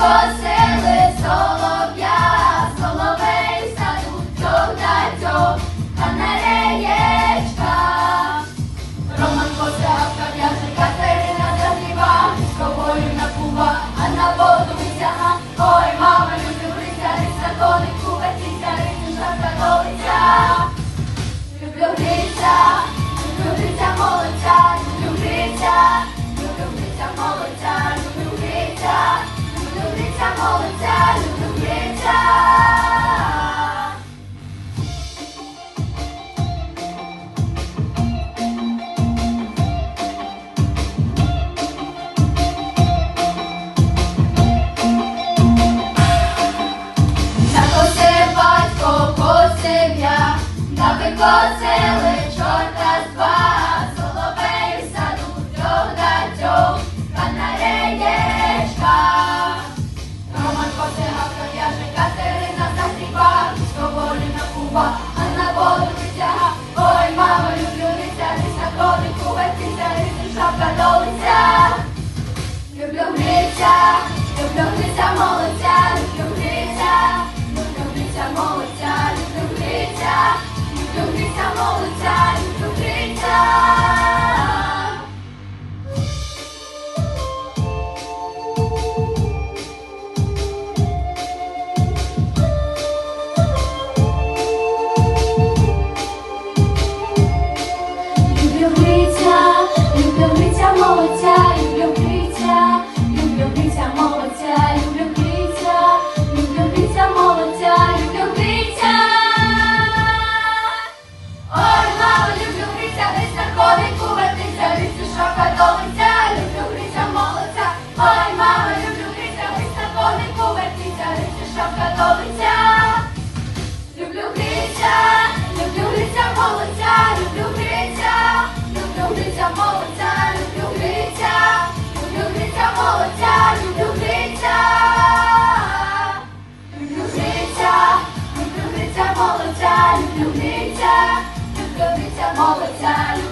você. возили чорта з два, соловей в саду трьох на трьох, канареєчка. Роман посигав трояжа, Катерина застріба, доволі на куба, а на воду. Ой, мамо, люблю лиця, лиса колику, веця, лису, шапка долиця. Люблю гриця, люблю гриця молодця. voltar. all the time.